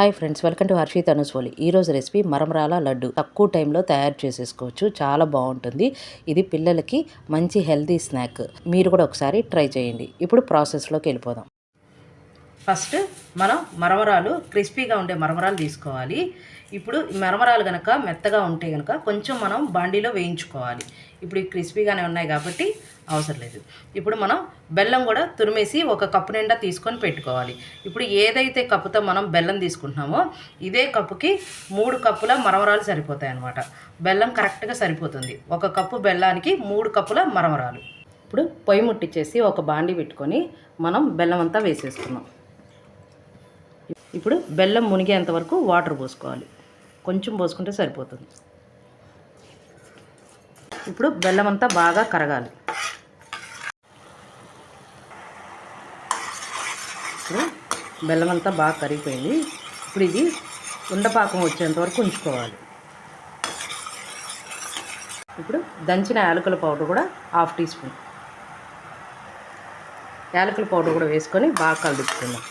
Hi friends welcome to Harshit అనుస్వలి ఈరోజు recipe మరమరాల laddu. తక్కువ టైంలో తయారు చేసేసుకోవచ్చు. చాలా బాగుంటుంది. ఇది పిల్లలకి మంచి హెల్తీ స్నాక్. మీరు కూడా ఒకసారి ట్రై చేయండి. ఇప్పుడు ప్రాసెస్లోకి వెళ్ళిపోదాం. ఫస్ట్ మనం మరమరాలు క్రిస్పీగా ఉండే మరమరాలు తీసుకోవాలి. ఇప్పుడు ఈ మరమరాలు కనుక మెత్తగా ఉంటే కనుక కొంచెం మనం బాండీలో వేయించుకోవాలి. ఇప్పుడు క్రిస్పీగానే ఉన్నాయి కాబట్టి అవసరం లేదు. ఇప్పుడు మనం బెల్లం కూడా తురిమేసి ఒక కప్పు నిండా తీసుకొని పెట్టుకోవాలి. ఇప్పుడు ఏదైతే కప్పుతో మనం బెల్లం తీసుకుంటున్నామో ఇదే కప్పుకి మూడు కప్పుల మరమరాలు సరిపోతాయి అన్నమాట. బెల్లం కరెక్ట్గా సరిపోతుంది. ఒక కప్పు బెల్లానికి మూడు కప్పుల మరమరాలు. ఇప్పుడు పొయ్యి ముట్టించేసి ఒక బాండీ పెట్టుకొని మనం బెల్లం అంతా వేసేసుకున్నాం ఇప్పుడు బెల్లం మునిగేంత వరకు వాటర్ పోసుకోవాలి. కొంచెం పోసుకుంటే సరిపోతుంది. ఇప్పుడు బెల్లం అంతా బాగా కరగాలి ఇప్పుడు బెల్లం అంతా బాగా కరిగిపోయింది. ఇప్పుడు ఇది ఉండపాకం వచ్చేంత వరకు ఉంచుకోవాలి. ఇప్పుడు దంచిన యాలకుల పౌడర్ కూడా హాఫ్ టీ స్పూన్. యాలకుల పౌడర్ కూడా వేసుకొని బాగా కలుపుకుందాం.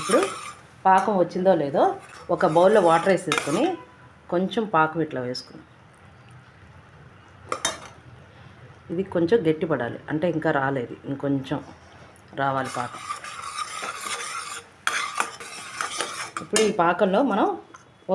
ఇప్పుడు పాకం వచ్చిందో లేదో ఒక బౌల్లో వాటర్ వేసేసుకొని కొంచెం పాకం ఇట్లా వేసుకుని ఇది కొంచెం గట్టి పడాలి అంటే ఇంకా రాలేదు. ఇంకొంచెం రావాలి పాకం. ఇప్పుడు ఈ పాకంలో మనం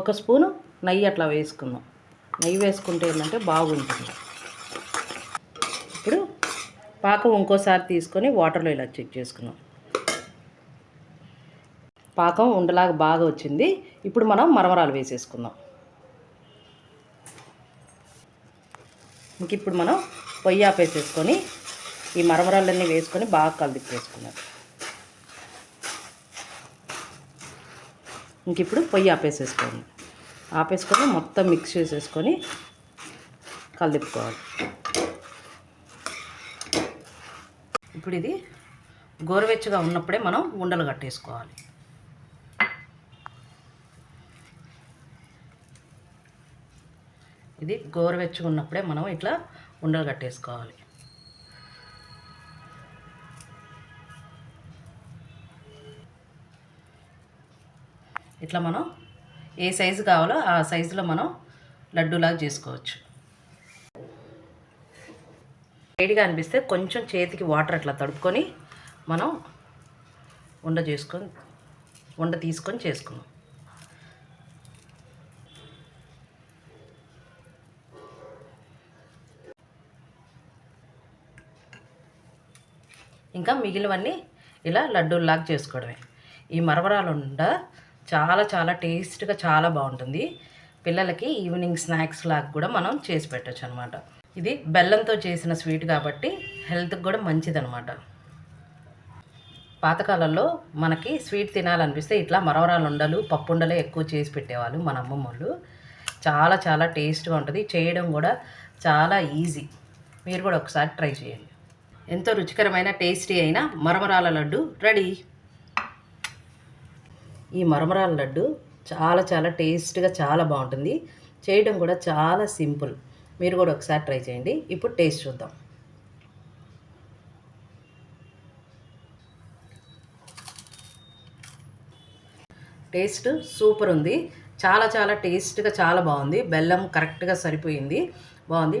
ఒక స్పూను నెయ్యి అట్లా వేసుకుందాం. నెయ్యి వేసుకుంటే ఏంటంటే బాగుంటుంది. ఇప్పుడు పాకం ఇంకోసారి తీసుకొని వాటర్లో ఇలా చెక్ చేసుకున్నాం పాకం ఉండలాగా బాగా వచ్చింది. ఇప్పుడు మనం మరమరాలు వేసేసుకుందాం. ఇంక ఇప్పుడు మనం పొయ్యి ఆపేసేసుకొని ఈ మరమరాలన్నీ వేసుకొని బాగా కలిపేసుకున్నాం ఇంక ఇప్పుడు పొయ్యి ఆపేసేసుకోండి ఆపేసుకొని మొత్తం మిక్స్ చేసేసుకొని కలిపుకోవాలి. ఇప్పుడు ఇది గోరువెచ్చగా ఉన్నప్పుడే మనం ఉండలు కట్టేసుకోవాలి. ఇది గోరువెచ్చగా ఉన్నప్పుడే మనం ఇట్లా ఉండలు కట్టేసుకోవాలి. ఇట్లా మనం ఏ సైజు కావాలో ఆ సైజులో మనం లడ్డూలాగా చేసుకోవచ్చు. వేడిగా అనిపిస్తే కొంచెం చేతికి వాటర్ అట్లా తడుపుకొని మనం ఉండ చేసుకొని ఉండ తీసుకొని చేసుకున్నాం ఇంకా మిగిలినవన్నీ ఇలా లడ్డూల్లాగా చేసుకోవడమే. ఈ మరమరాలు ఉండ చాలా చాలా టేస్ట్గా చాలా బాగుంటుంది. పిల్లలకి ఈవినింగ్ స్నాక్స్ లాగా కూడా మనం చేసి పెట్టచ్చు అనమాట ఇది బెల్లంతో చేసిన స్వీట్ కాబట్టి హెల్త్కి కూడా మంచిదనమాట. పాతకాలంలో మనకి స్వీట్ తినాలనిపిస్తే ఇట్లా మరవరాలు ఉండలు పప్పుండలే ఎక్కువ చేసి పెట్టేవాళ్ళు మన అమ్మమ్మ వాళ్ళు చాలా చాలా టేస్ట్గా ఉంటుంది. చేయడం కూడా చాలా ఈజీ. మీరు కూడా ఒకసారి ట్రై చేయండి. ఎంతో రుచికరమైన టేస్టీ అయిన మరమరాల లడ్డు. రెడీ ఈ మరమరాల లడ్డు చాలా చాలా టేస్ట్గా చాలా బాగుంటుంది. చేయడం కూడా చాలా సింపుల్. మీరు కూడా ఒకసారి ట్రై చేయండి. ఇప్పుడు టేస్ట్ చూద్దాం. టేస్ట్ సూపర్ ఉంది. చాలా చాలా టేస్ట్గా చాలా బాగుంది. బెల్లం కరెక్ట్గా సరిపోయింది. బాగుంది.